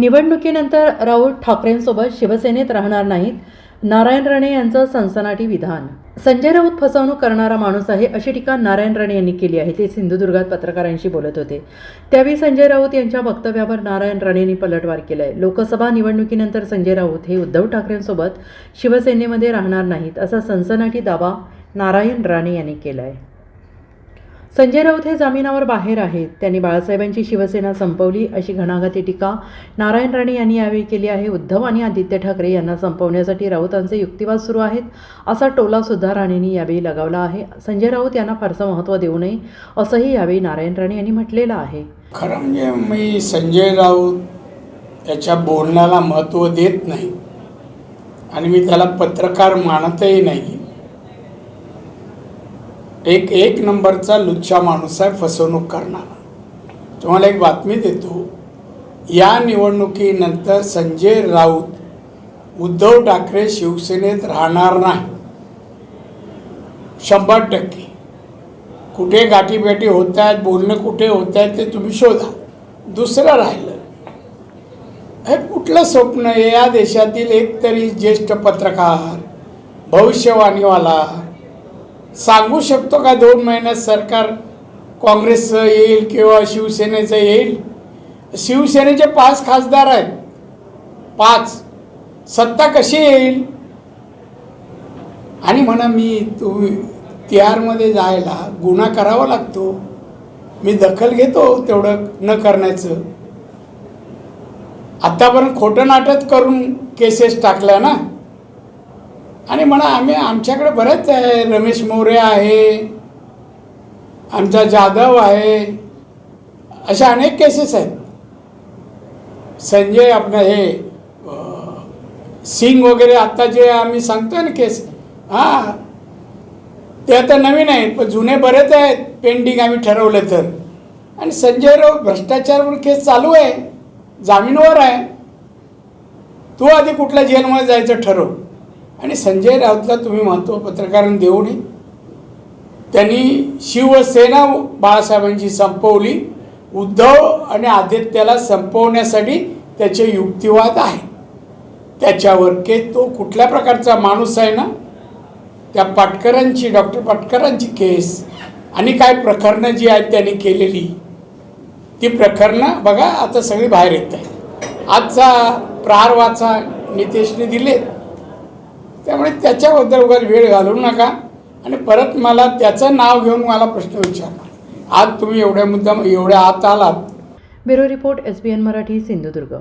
निवडणुकीनंतर राऊत ठाकरेंसोबत शिवसेनेत राहणार नाहीत. नारायण राणे यांचं सनसनाटी विधान. संजय राऊत फसवणूक करणारा माणूस आहे अशी टीका नारायण राणे यांनी केली आहे. ते सिंधुदुर्गात पत्रकारांशी बोलत होते. त्यावेळी संजय राऊत यांच्या वक्तव्यावर नारायण राणेंनी पलटवार केलाय. लोकसभा निवडणुकीनंतर संजय राऊत हे उद्धव ठाकरेंसोबत शिवसेनेमध्ये राहणार नाहीत असा सनसनाटी दावा नारायण राणे यांनी केला आहे संजय राऊत हे जामिनावर बाहेर आहेत. त्यांनी बाळासाहेबांची शिवसेना संपवली अशी घणाघाती टीका नारायण राणे यांनी यावेळी केली आहे. उद्धव आणि आदित्य ठाकरे यांना संपवण्यासाठी राऊतांचे युक्तिवाद सुरू आहेत असा टोला सुद्धा राणेंनी यावेळी लगावला आहे. संजय राऊत यांना फारसं महत्त्व देऊ नये असंही यावेळी नारायण राणे यांनी म्हटलेलं आहे. खरं म्हणजे मी संजय राऊत याच्या बोलण्याला महत्त्व देत नाही. आणि मी त्याला पत्रकार मानतही नाही. एक एक नंबरचा लुच्चा माणूस आहे फसवणूक करणारा. तुम्हाला एक बातमी देतो. या निवडणुकीनंतर संजय राऊत उद्धव ठाकरे शिवसेनेत राहणार नाही. शंभर टक्के. कुठे गाठीभेटी होत आहेत बोलणं कुठे होत आहेत ते तुम्ही शोधा. दुसरं राहिलं. हे कुठलं स्वप्न आहे? या देशातील एक तरी ज्येष्ठ पत्रकार भविष्यवाणीवाला सांगू शकतो का दोन महिन्यात सरकार काँग्रेसचं येईल किंवा शिवसेनेचं येईल? शिवसेनेचे पाच खासदार आहेत. पाच. सत्ता कशी येईल? आणि म्हणा मी तू तिहारमध्ये जायला गुन्हा करावा लागतो. मी दखल घेतो तेवढं न करण्याचं. आत्तापर्यंत खोटं नाटक करून केसेस टाकल्या ना? आणि म्हणा आम्ही आमच्याकडे बरेच आहे. रमेश मोरे आहे. आमचा जाधव आहे. अशा अनेक केसेस आहेत. संजय आपलं हे सिंग वगैरे आत्ता जे आम्ही सांगतोय ना केस हां ते आता नवीन आहेत पण जुने बरेच आहेत पेंडिंग आम्ही ठरवलं तर. आणि संजय राऊत भ्रष्टाचारवर केस चालू आहे. जामीनवर आहे. तू आधी कुठल्या जेलमध्ये जायचं ठरव. आणि संजय राऊतला तुम्ही महत्त्व पत्रकारांनी देऊ नये. त्यांनी शिवसेना बाळासाहेबांची संपवली. उद्धव आणि आदित्याला संपवण्यासाठी त्याचे युक्तिवाद आहे. त्याच्यावर के तो कुठल्या प्रकारचा माणूस आहे ना? त्या पाटकरांची डॉक्टर पाटकरांची केस आणि काय प्रकरणं जी आहेत त्यांनी केलेली ती प्रकरणं बघा आता सगळी बाहेर येत आहे आजचा प्रहार वाचा नितेशने दिलेत. त्यामुळे त्याच्याबद्दल उगाच वेळ घालवू नका. आणि परत मला त्याचं नाव घेऊन मला प्रश्न विचारला आज तुम्ही एवढ्या मुद्दा एवढ्या आत आलात. Bureau report S B N Marathi Sindhudurg.